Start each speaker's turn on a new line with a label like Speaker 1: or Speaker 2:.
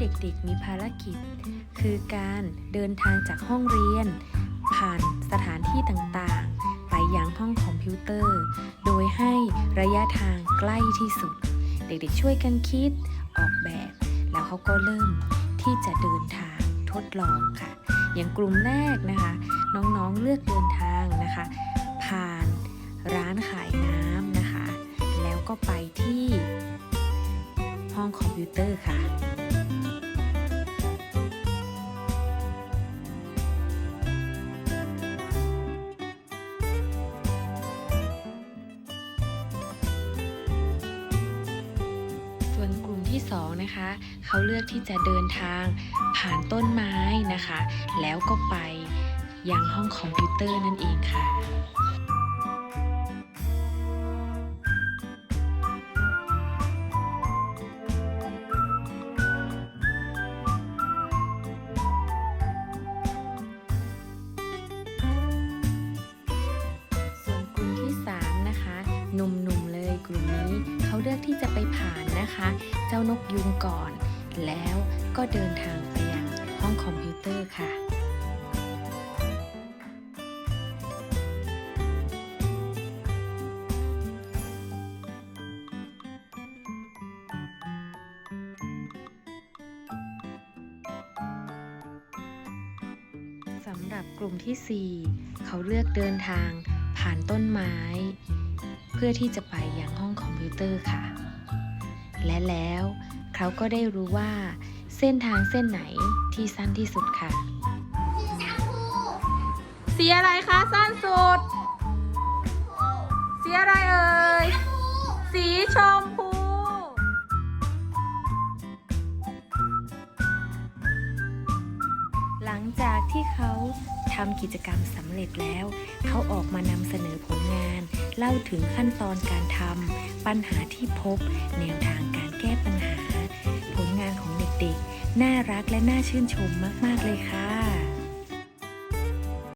Speaker 1: เด็กๆมีภารกิจ คือการเดินทางจากห้องเรียน ผ่านสถานที่ต่างๆ ไปยังห้องคอมพิวเตอร์ โดยให้ระยะทางใกล้ที่สุด เด็กๆช่วยกันคิดออกแบบ แล้วเขาก็เริ่มที่จะเดินทางทดลองค่ะ อย่างกลุ่มแรกนะคะ น้องๆเลือกเดินทางนะคะ ผ่านร้านขายน้ำนะคะ แล้วก็ไปที่ห้องคอมพิวเตอร์ค่ะ ที่สองนะคะเขาเลือกที่จะเดินทางผ่านต้นไม้นะคะ แล้วก็ไปยังห้องคอมพิวเตอร์นั่นเองค่ะ เขาเลือกที่จะไปผ่านนะคะ เจ้านกยุงก่อน แล้วก็เดินทางไปยังห้องคอมพิวเตอร์ค่ะสำหรับกลุ่มทีสี่4 เขาเลือกเดินทางผ่านต้นไม้ เพื่อที่จะไปยังห้องคอมพิวเตอร์ค่ะ และแล้วเขาก็ได้รู้ว่า เส้นทางเส้นไหนที่สั้นที่สุดค่ะ
Speaker 2: สีอะไรคะ สั้นสุด สีอะไรเอ่ย
Speaker 1: จากที่เขาทำกิจกรรมสำเร็จแล้ว เขาออกมานำเสนอผลงาน เล่าถึงขั้นตอนการทำปัญหาที่พบ แนวทางการแก้ปัญหา ผลงานของเด็กๆ น่ารักและน่าชื่นชมมากๆเลยค่ะ